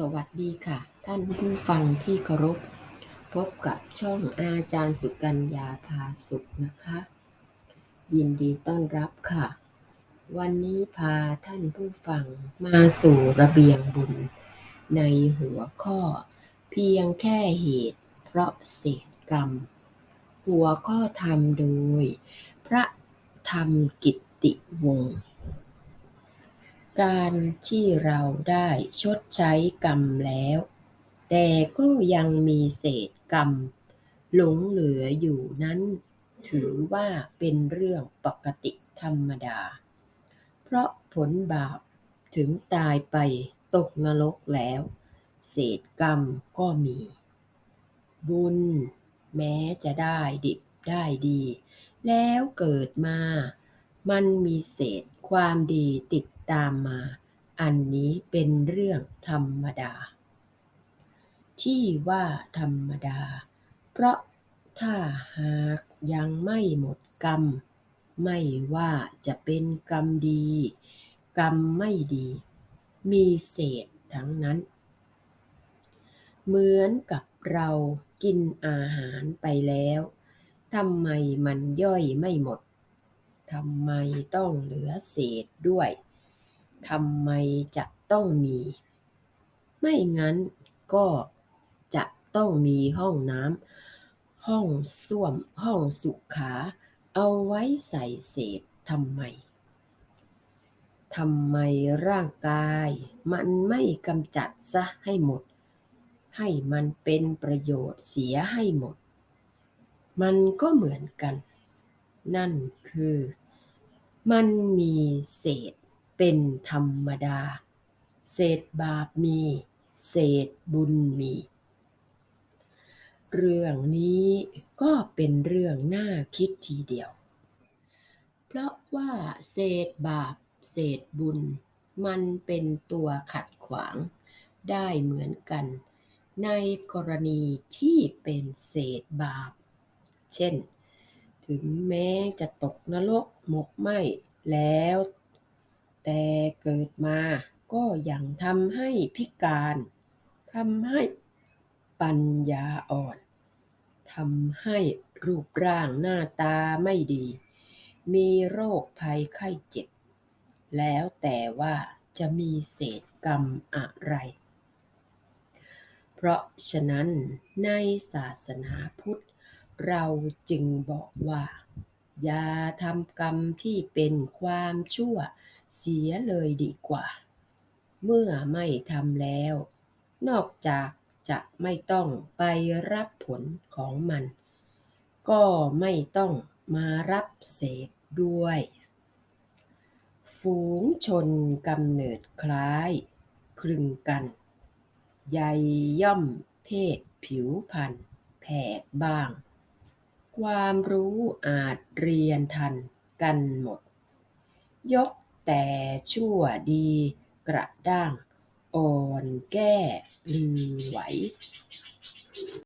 สวัสดีค่ะ ท่านผู้ฟังที่เคารพ พบกับช่องอาจารย์สุกัญญาพาสุขนะคะ ยินดีต้อนรับค่ะ วันนี้พาท่านผู้ฟังมาสู่ระเบียงบุญ ในหัวข้อ เพียงแค่เหตุเพราะเศษกรรม หัวข้อธรรมโดย พระธรรมกิตติวงศ์ การที่เราได้ชดใช้กรรมแล้ว แต่ก็ยังมีเศษกรรม หลงเหลืออยู่นั้น ถือว่าเป็นเรื่องปกติธรรมดา เพราะผลบาปถึงตายไปตกนรกแล้ว เศษกรรมก็มี บุญ แม้จะได้ดิบได้ดี แล้วเกิดมา มันมีเศษความดีติด ตามมา อันนี้เป็นเรื่องธรรมดา ที่ว่าธรรมดา เพราะถ้าหากยังไม่หมดกรรม ไม่ว่าจะเป็นกรรมดี กรรมไม่ดี มีเศษทั้งนั้น เหมือนกับเรากินอาหารไปแล้วทำไมมันย่อยไม่หมดทำไมต้องเหลือเศษด้วย ทำไมจะต้องมี ไม่งั้นก็จะต้องมีห้องน้ำห้องส้วม ห้องสุขา เอาไว้ใส่เศษทำไมทำไมร่างกาย มันไม่กำจัดซะให้หมด ให้มันเป็นประโยชน์เสียให้หมด มันก็เหมือนกัน นั่นคือ มันมีเศษ เป็นธรรมดา เศษบาปมี เศษบุญมี เรื่องนี้ก็เป็นเรื่องน่าคิดทีเดียว เพราะว่าเศษบาป เศษบุญ มันเป็นตัวขัดขวาง ได้เหมือนกัน ในกรณีที่เป็นเศษบาป เช่น ถึงแม้จะตกนรกหมกไหม้แล้ว แต่เกิดมาก็ยังทำให้พิการทำให้ปัญญาอ่อนทำให้รูปร่างหน้าตาไม่ดี มีโรคภัยไข้เจ็บ แล้วแต่ว่าจะมีเศษกรรมอะไร เพราะฉะนั้นในศาสนาพุทธ เราจึงบอกว่า อย่าทำกรรมที่เป็นความชั่ว เสียเลยดีกว่า เมื่อไม่ทำแล้ว นอกจากจะไม่ต้องไปรับผลของมัน ก็ไม่ต้องมารับเศษด้วย ฝูงชนกำเนิดคล้าย คลึงกัน ใยย่อมเพศผิวพรรณแผกบ้าง ความรู้อาจเรียนทันกันหมด ยก แต่ชั่วดีกระด้างอ่อนแก้ลือไหว